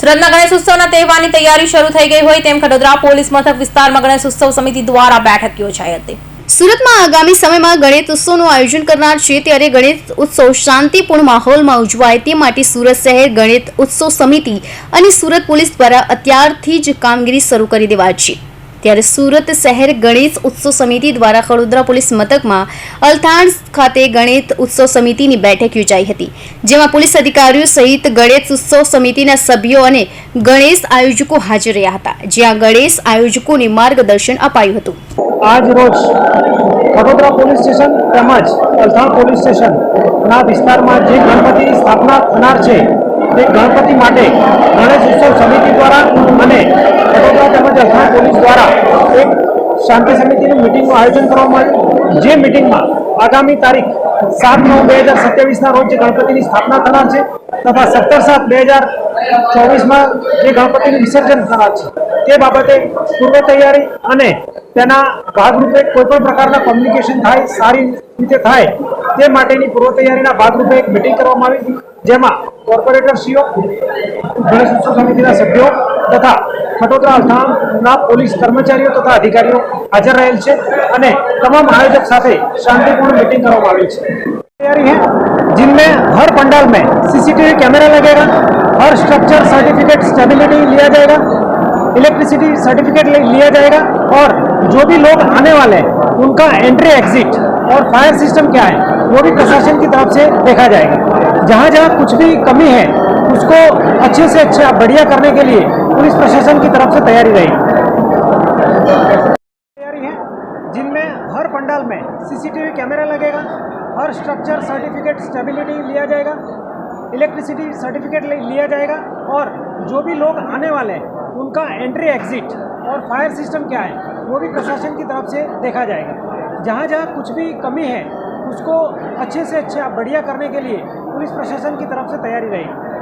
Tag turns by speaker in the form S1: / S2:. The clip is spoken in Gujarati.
S1: સુરતના ગણેશ ઉત્સવના તહેવારની તૈયારી શરૂ થઈ ગઈ હોય તેમ ખડોદરા પોલીસ મથક વિસ્તારમાં ગણેશ ઉત્સવ સમિતિ દ્વારા બેઠક યોજાઈ હતી.
S2: સુરતમાં આગામી સમયમાં ગણેશ ઉત્સવનું આયોજન કરનાર છે ત્યારે ગણેશ ઉત્સવ શાંતિપૂર્ણ માહોલમાં ઉજવાય તે માટે સુરત શહેર ગણેશ ઉત્સવ સમિતિ અને સુરત પોલીસ દ્વારા અત્યારથી જ કામગીરી શરૂ કરી દેવાય છે. ત્યારે સુરત શહેર ગણેશ ઉત્સવ સમિતિ દ્વારા ખડોદરા પોલીસ મથકમાં અલથાણ ખાતે ગણેશ ઉત્સવ સમિતિની બેઠક યોજાઈ હતી, જેમાં પોલીસ અધિકારીઓ સહિત ગણેશ ઉત્સવ સમિતિના સભ્યો અને ગણેશ આયોજકો હાજર રહ્યા હતા, જ્યાં ગણેશ આયોજકોને માર્ગદર્શન અપાયું હતું.
S3: આજ રોજ વડોદરા પોલીસ સ્ટેશન તેમજ અલથાણ પોલીસ સ્ટેશનના વિસ્તારમાં જે ગણપતિ સ્થાપના થનાર છે, તે ગણપતિ માટે ગણેશ ઉત્સવ સમિતિ દ્વારા અને વડોદરા તેમજ અલથાણ પોલીસ દ્વારા એક શાંતિ સમિતિની મિટિંગનું આયોજન કરવામાં આવ્યું. જે મિટિંગમાં આગામી તારીખ સાત નવ બે હજાર સત્યાવીસના રોજ જે ગણપતિની સ્થાપના થનાર છે તથા સત્તર સાત બે હજાર ચોવીસમાં જે ગણપતિનું વિસર્જન થનાર છે, તે બાબતે પૂર્વ તૈયારી અને તેના ભાગરૂપે કોઈપણ પ્રકારના કોમ્યુનિકેશન થાય, સારી રીતે થાય, તે માટેની પૂર્વ તૈયારીના ભાગરૂપે એક મિટિંગ કરવામાં આવી જેમાં કોર્પોરેટરશ્રીઓ ગણેશ ઉત્સવ સમિતિના સભ્યો તથા ખટોદરા અલથાણના પોલીસ કર્મચારીઓ તથા અધિકારીઓ હાજર રહેલ છે અને તમામ આયોજક સાથે શાંતિપૂર્ણ मीटिंग કરવામાં આવી છે तैयारी है जिनमें हर पंडाल में सीसीटीवी कैमरा लगेगा हर स्ट्रक्चर सर्टिफिकेट स्टेबिलिटी लिया जाएगा इलेक्ट्रिसिटी सर्टिफिकेट लिया जाएगा और जो भी लोग आने वाले हैं उनका एंट्री एग्जिट और फायर सिस्टम क्या है वो भी प्रशासन की तरफ से देखा जाएगा जहाँ जहाँ कुछ भी कमी है उसको अच्छे से अच्छा बढ़िया करने के लिए पुलिस प्रशासन की तरफ़ से तैयारी रहेगी तैयारी है, जिनमें हर पंडाल में सीसीटीवी कैमरा लगेगा, हर स्ट्रक्चर सर्टिफिकेट स्टेबिलिटी लिया जाएगा इलेक्ट्रिसिटी सर्टिफिकेट लिया जाएगा, और जो भी लोग आने वाले हैं, उनका एंट्री एग्जिट और फायर सिस्टम क्या है, वो भी प्रशासन की तरफ़ से देखा जाएगा। जहाँ जहाँ कुछ भी कमी है, उसको अच्छे से अच्छा बढ़िया करने के लिए पुलिस प्रशासन की तरफ़ से तैयारी रहेगी